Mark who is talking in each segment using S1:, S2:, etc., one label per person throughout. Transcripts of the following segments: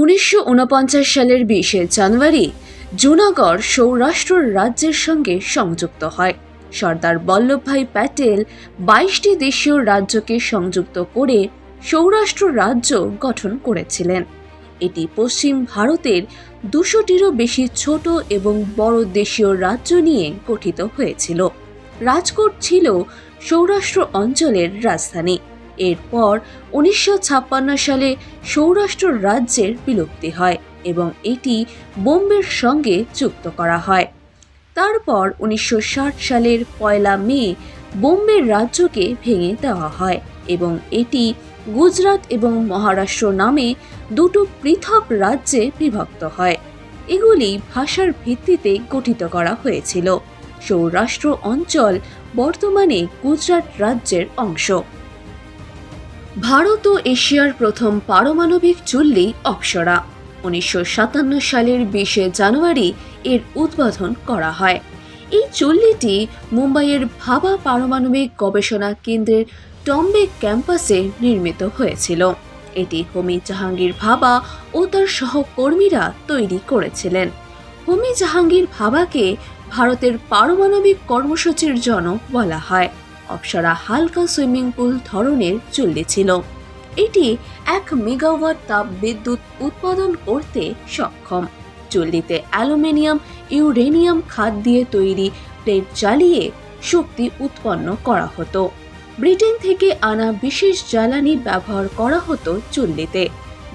S1: উনিশশো উনপঞ্চাশ সালের বিশে জানুয়ারি জুনাগড় সৌরাষ্ট্র রাজ্যের সঙ্গে সংযুক্ত হয়। সর্দার বল্লভভাই প্যাটেল বাইশটি দেশীয় রাজ্যকে সংযুক্ত করে সৌরাষ্ট্র রাজ্য গঠন করেছিলেন। এটি পশ্চিম ভারতের দুশোটিরও বেশি ছোট এবং বড় দেশীয় রাজ্য নিয়ে গঠিত হয়েছিল। রাজকোট ছিল সৌরাষ্ট্র অঞ্চলের রাজধানী। এরপর উনিশশো ছাপ্পান্ন সালে সৌরাষ্ট্র রাজ্যের বিলুপ্তি হয় এবং এটি বোম্বের সঙ্গে যুক্ত করা হয়। তারপর উনিশশো ষাট সালের পয়লা মে বোম্বে রাজ্যকে ভেঙে দেওয়া হয় এবং এটি গুজরাট এবং মহারাষ্ট্র নামে দুটো পৃথক রাজ্যে বিভক্ত হয়। এগুলি ভাষার ভিত্তিতে গঠিত করা হয়েছিল। সৌরাষ্ট্র অঞ্চল বর্তমানে গুজরাট রাজ্যের অংশ। ভারত ও এশিয়ার প্রথম পারমাণবিক চুল্লি অপ্সরা। উনিশশো সাতান্ন সালের বিশে জানুয়ারি এর উদ্বোধন করা হয়। এই চুল্লিটি মুম্বাইয়ের ভাবা পারমাণবিক গবেষণা কেন্দ্রের টম্বে ক্যাম্পাসে নির্মিত হয়েছিল। এটি হোমি জাহাঙ্গীর ভাবা ও তার সহকর্মীরা তৈরি করেছিলেন। হোমি জাহাঙ্গীর ভাবাকে ভারতের পারমাণবিক কর্মসূচির জনক বলা হয়। অপসরা হালকা সুইমিং পুল ধরনের চুল্লি ছিল এটি এক মেগাওয়াট তাপ বিদ্যুৎ উৎপাদন করতে সক্ষম। চুল্লিতে অ্যালুমিনিয়াম, ইউরেনিয়াম খাদ দিয়ে তৈরি প্লেট জ্বালিয়ে শক্তি উৎপন্ন করা হতো। ব্রিটেন থেকে আনা বিশেষ জ্বালানি ব্যবহার করা হতো চুল্লিতে।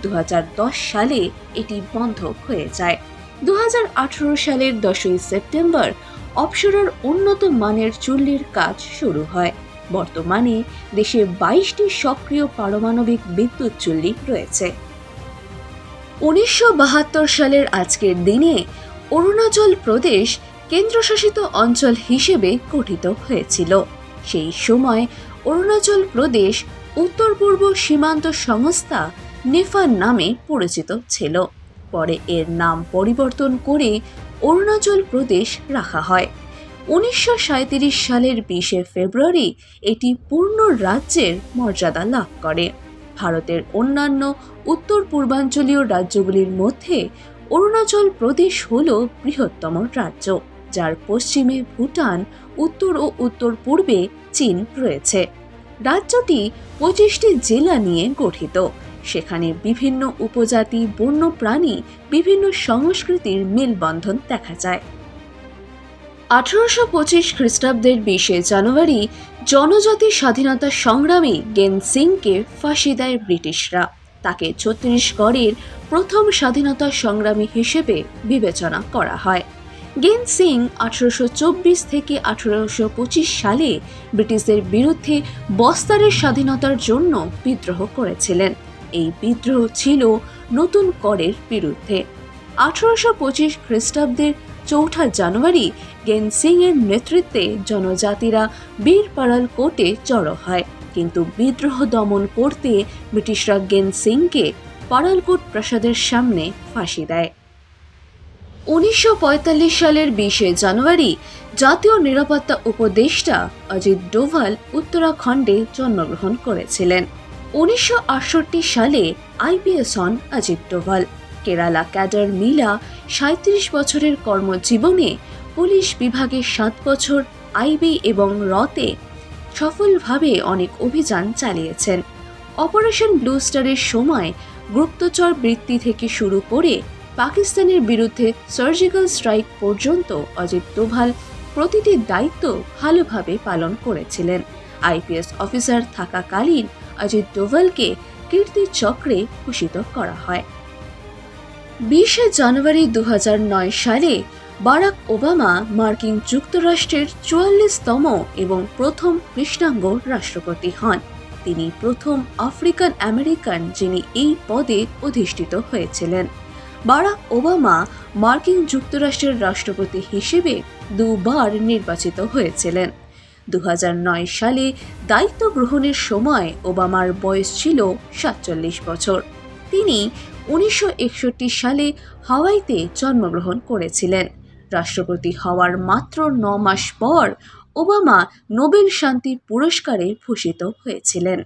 S1: দু হাজার দশ সালে এটি বন্ধ হয়ে যায়। দু হাজার আঠারো সালের দশই সেপ্টেম্বর অপসরার উন্নত মানের চুল্লির কাজ শুরু হয়। বর্তমানে দেশে বাইশটি সক্রিয় পারমাণবিক বিদ্যুৎ চুল্লি রয়েছে। উনিশশো বাহাত্তর সালের আজকের দিনে অরুণাচল প্রদেশ কেন্দ্রশাসিত অঞ্চল হিসেবে গঠিত হয়েছিল। সেই সময় অরুণাচল প্রদেশ উত্তর পূর্ব সীমান্ত সংস্থা নেফার নামে পরিচিত ছিল। পরে এর নাম পরিবর্তন করে অরুণাচল প্রদেশ রাখা হয়। উনিশশো সাঁইত্রিশ সালের বিশে ফেব্রুয়ারি এটি পূর্ণ রাজ্যের মর্যাদা লাভ করে। ভারতের অন্যান্য উত্তর পূর্বাঞ্চলীয় রাজ্যগুলির মধ্যে অরুণাচল প্রদেশ হল বৃহত্তম রাজ্য, যার পশ্চিমে ভুটান, উত্তর ও উত্তর পূর্বে চীন রয়েছে। রাজ্যটি পঁচিশটি জেলা নিয়ে গঠিত। সেখানে বিভিন্ন উপজাতি, বন্য প্রাণী, বিভিন্ন সংস্কৃতির মেলবন্ধন দেখা যায়। আঠারোশো পঁচিশ খ্রিস্টাব্দের বিশে জানুয়ারি জনজাতি স্বাধীনতা সংগ্রামী গেন সিংকে ফাঁসি দেয় ব্রিটিশরা। তাকে ছত্তিশগড়ের প্রথম স্বাধীনতা সংগ্রামী হিসেবে বিবেচনা করা হয়। গেন সিং আঠারোশো চব্বিশ থেকে আঠারোশো পঁচিশ সালে ব্রিটিশদের বিরুদ্ধে বস্তারের স্বাধীনতার জন্য বিদ্রোহ করেছিলেন। এই বিদ্রোহ ছিল নতুন করের বিরুদ্ধে। আঠারোশো পঁচিশ খ্রিস্টাব্দের চৌঠা জানুয়ারি গেন সিং এর নেতৃত্বে জনজাতিরা বীরপাড়াল কোর্টে জড়ো হয়। কিন্তু বিদ্রোহ দমন করতে ব্রিটিশরা গেন সিংকে পাড়ালকোট প্রাসাদের সামনে ফাঁসি দেয়। উনিশশো পঁয়তাল্লিশ সালের বিশে জানুয়ারি জাতীয় নিরাপত্তা উপদেষ্টা অজিত ডোভাল উত্তরাখণ্ডে জন্মগ্রহণ করেছিলেন। উনিশশো আটষট্টি সালে আইপিএস হন অজিত ডোভাল। কেরালা ক্যাডার মিলা সাঁত্রিশ বছরের কর্মজীবনে পুলিশ বিভাগে সাত বছর, আইবি এবং রতে সফলভাবে অনেক অভিযান চালিয়েছেন। অপারেশন ব্লু স্টারের সময় গুপ্তচর বৃত্তি থেকে শুরু করে পাকিস্তানের বিরুদ্ধে সার্জিক্যাল স্ট্রাইক পর্যন্ত অজিত ডোভাল প্রতিটি দায়িত্ব ভালোভাবে পালন করেছিলেন। আইপিএস অফিসার থাকাকালীন অজিত ডোভালকে কীর্তি চক্রে ভূষিত করা হয়। বিশে জানুয়ারি দু হাজার নয় সালে বারাক ওবামা মার্কিন যুক্তরাষ্ট্রের চুয়াল্লিশতম এবং প্রথম কৃষ্ণাঙ্গ রাষ্ট্রপতি হন। তিনি প্রথম আফ্রিকান আমেরিকান যিনি এই পদে অধিষ্ঠিত হয়েছিলেন। বারাক ওবামা মার্কিন যুক্তরাষ্ট্রের রাষ্ট্রপতি হিসেবে দুবার নির্বাচিত হয়েছিলেন। দু হাজার নয় সালে দায়িত্ব গ্রহণের সময় ওবামার বয়স ছিল সাতচল্লিশ বছর। তিনি উনিশশো একষট্টি সালে হাওয়াইতে জন্মগ্রহণ করেছিলেন। রাষ্ট্রপতি হওয়ার মাত্র ন মাস পর ওবামা নোবেল শান্তি পুরস্কারে ভূষিত হয়েছিলেন।